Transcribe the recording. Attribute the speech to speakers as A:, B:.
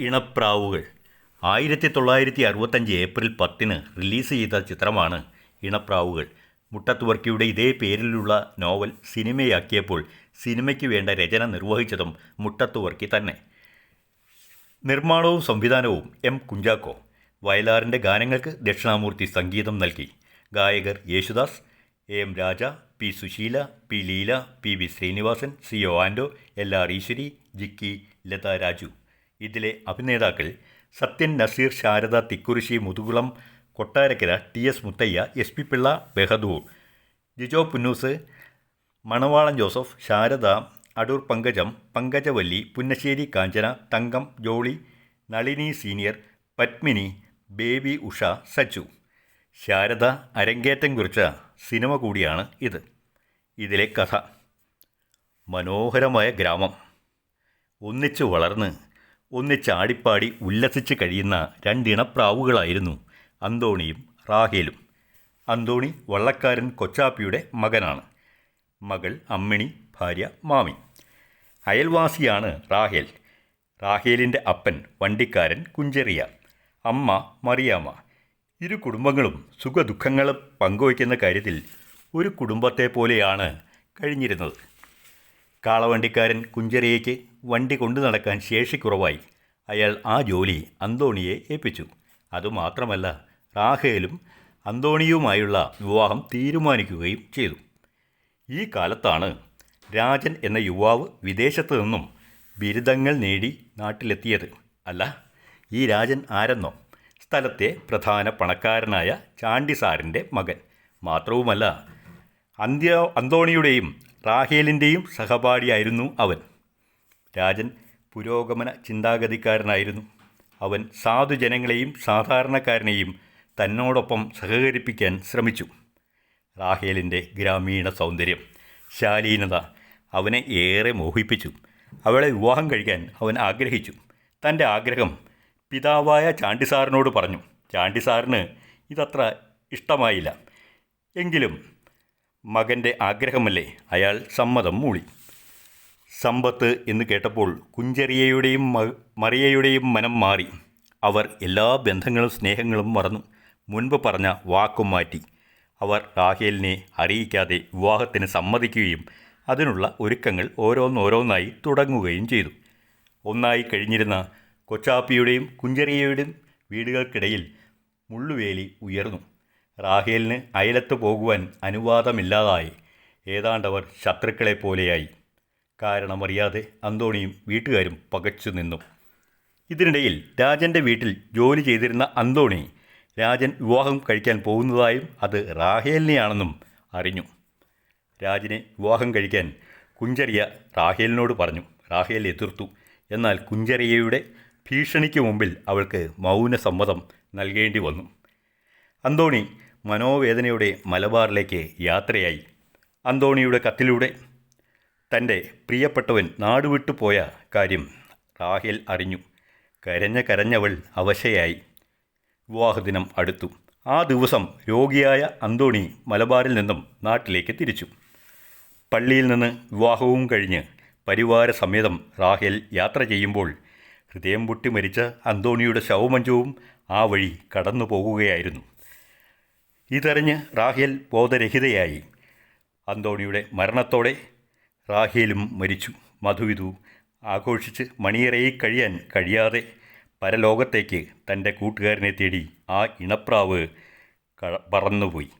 A: ഇണപ്രാവുകൾ. ആയിരത്തി തൊള്ളായിരത്തി അറുപത്തഞ്ച് ഏപ്രിൽ പത്തിന് റിലീസ് ചെയ്ത ചിത്രമാണ് ഇണപ്രാവുകൾ. മുട്ടത്തുവർക്കിയുടെ ഇതേ പേരിലുള്ള നോവൽ സിനിമയാക്കിയപ്പോൾ സിനിമയ്ക്ക് വേണ്ട രചന നിർവഹിച്ചതും മുട്ടത്തുവർക്കി തന്നെ. നിർമ്മാണവും സംവിധാനവും എം കുഞ്ചാക്കോ. വയലാറിന്റെ ഗാനങ്ങൾക്ക് ദക്ഷിണാമൂർത്തി സംഗീതം നൽകി. ഗായകർ Yesudas A M Raja P Susheela P Leela P V Sreenivasan C O Anto L R Eswari Jikki Latha Raju. ഇതിലെ അഭിനേതാക്കൾ Sathyan Nazeer Sharada Thikkurissy Muthukulam Kottarakkara T S Muthayya S P Pillai Bahadoor Jijo Punnoose Manavalan Joseph Sharada Adoor Pankajam Pankajavalli Punnassery Kanchana Thankam Jolly Nalini senior Padmini baby Usha Sachu. Sharada അരങ്ങേറ്റം കുറിച്ച cinema കൂടിയാണ് ഇത്. ഇതിലെ കഥ. മനോഹരമായ ഗ്രാമം. ഒന്നിച്ചു വളർന്ന് ഒന്നിച്ച് ചാടിപ്പാടി ഉല്ലസിച്ച് കഴിയുന്ന രണ്ടിണപ്രാവുകളായിരുന്നു അന്തോണിയും റാഹേലും. അന്തോണി വള്ളക്കാരൻ കൊച്ചാപ്പിയുടെ മകനാണ്. മകൾ അമ്മിണി ഭാര്യ മാമി. അയൽവാസിയാണ് റാഹേൽ. റാഹേലിന്റെ അപ്പൻ വണ്ടിക്കാരൻ കുഞ്ചെറിയ. അമ്മ മറിയാമ്മ. ഇരു കുടുംബങ്ങളും സുഖദുഃഖങ്ങളും പങ്കുവയ്ക്കുന്ന കാര്യത്തിൽ ഒരു കുടുംബത്തെ പോലെയാണ് കഴിഞ്ഞിരുന്നത്. കാളവണ്ടിക്കാരൻ കുഞ്ചെറിയയ്ക്ക് വണ്ടി കൊണ്ടു നടക്കാൻ ശേഷിക്കുറവായി. അയാൾ ആ ജോലി അന്തോണിയെ ഏൽപ്പിച്ചു. അതുമാത്രമല്ല റാഹേലും അന്തോണിയുമായുള്ള വിവാഹം തീരുമാനിക്കുകയും ചെയ്തു. ഈ കാലത്താണ് രാജൻ എന്ന യുവാവ് വിദേശത്ത് നിന്നും ബിരുദങ്ങൾ നേടി നാട്ടിലെത്തിയത്. അല്ല ഈ രാജൻ ആരെന്നോ? സ്ഥലത്തെ പ്രധാന പണക്കാരനായ ചാണ്ടിസാറിന്റെ മകൻ. മാത്രവുമല്ല അന്ത്യ അന്തോണിയുടെയും റാഹേലിന്റെയും സഹപാഠിയായിരുന്നു അവൻ. രാജൻ പുരോഗമന ചിന്താഗതിക്കാരനായിരുന്നു. അവൻ സാധുജനങ്ങളെയും സാധാരണക്കാരനെയും തന്നോടൊപ്പം സഹകരിപ്പിക്കാൻ ശ്രമിച്ചു. റാഹേലിന്റെ ഗ്രാമീണ സൗന്ദര്യം ശാലീനത അവനെ ഏറെ മോഹിപ്പിച്ചു. അവളെ വിവാഹം കഴിക്കാൻ അവൻ ആഗ്രഹിച്ചു. തന്റെ ആഗ്രഹം പിതാവായ ചാണ്ടിസാറിനോട് പറഞ്ഞു. ചാണ്ടിസാറിന് ഇതത്ര ഇഷ്ടമായില്ല. എങ്കിലും മകന്റെ ആഗ്രഹമല്ലേ? അയാൾ സമ്മതം മൂളി. സമ്പത്ത് എന്ന് കേട്ടപ്പോൾ കുഞ്ചെറിയയുടെയും മറിയയുടെയും മനം മാറി. അവർ എല്ലാ ബന്ധങ്ങളും സ്നേഹങ്ങളും മറന്നു. മുൻപ് പറഞ്ഞ വാക്കും മാറ്റി. അവർ റാഹേലിനെ അറിയിക്കാതെ വിവാഹത്തിന് സമ്മതിക്കുകയും അതിനുള്ള ഒരുക്കങ്ങൾ ഓരോന്നോരോന്നായി തുടങ്ങുകയും ചെയ്തു. ഒന്നായി കഴിഞ്ഞിരുന്ന കൊച്ചാപ്പിയുടെയും കുഞ്ചെറിയയുടെയും വീടുകൾക്കിടയിൽ മുള്ളുവേലി ഉയർന്നു. റാഹേലിന് അയലത്ത് പോകുവാൻ അനുവാദമില്ലാതായി. ഏതാണ്ടവർ ശത്രുക്കളെ പോലെയായി കാരണമറിയാതെ അന്തോണിയും വീട്ടുകാരും പകച്ചു നിന്നു. ഇതിനിടയിൽ രാജന്റെ വീട്ടിൽ ജോലി ചെയ്തിരുന്ന അന്തോണി രാജൻ വിവാഹം കഴിക്കാൻ പോകുന്നതായും അത് റാഹേലിനെയാണെന്നും അറിഞ്ഞു. രാജനെ വിവാഹം കഴിക്കാൻ കുഞ്ചറിയ റാഹേലിനോട് പറഞ്ഞു. റാഹേൽ എതിർത്തു. എന്നാൽ കുഞ്ചറിയയുടെ ഭീഷണിക്ക് മുമ്പിൽ അവൾക്ക് മൗനസമ്മതം നൽകേണ്ടി വന്നു. അന്തോണി മനോവേദനയോടെ മലബാറിലേക്ക് യാത്രയായി. അന്തോണിയുടെ കത്തിലൂടെ തന്റെ പ്രിയപ്പെട്ടവൻ നാടുവിട്ടു പോയ കാര്യം റാഹേൽ അറിഞ്ഞു. കരഞ്ഞ കരഞ്ഞവൾ അവശയായി. വിവാഹദിനം അടുത്തു. ആ ദിവസം രോഗിയായ അന്തോണി മലബാറിൽ നിന്നും നാട്ടിലേക്ക് തിരിച്ചു. പള്ളിയിൽ നിന്ന് വിവാഹവും കഴിഞ്ഞ് പരിവാര സമേതം റാഹേൽ യാത്ര ചെയ്യുമ്പോൾ ഹൃദയം പൊട്ടി മരിച്ച അന്തോണിയുടെ ശവമഞ്ചവും ആ വഴി കടന്നു പോകുകയായിരുന്നു ഇതറിഞ്ഞ് റാഹേൽ ബോധരഹിതയായി. അന്തോണിയുടെ മരണത്തോടെ റാഹേലും മരിച്ചു. മധുവിധു ആഘോഷിച്ച് മണിയറയിൽ കഴിയാൻ കഴിയാതെ പരലോകത്തേക്ക് തന്റെ കൂട്ടുകാരനെ തേടി ആ ഇണപ്രാവ് പറന്നുപോയി.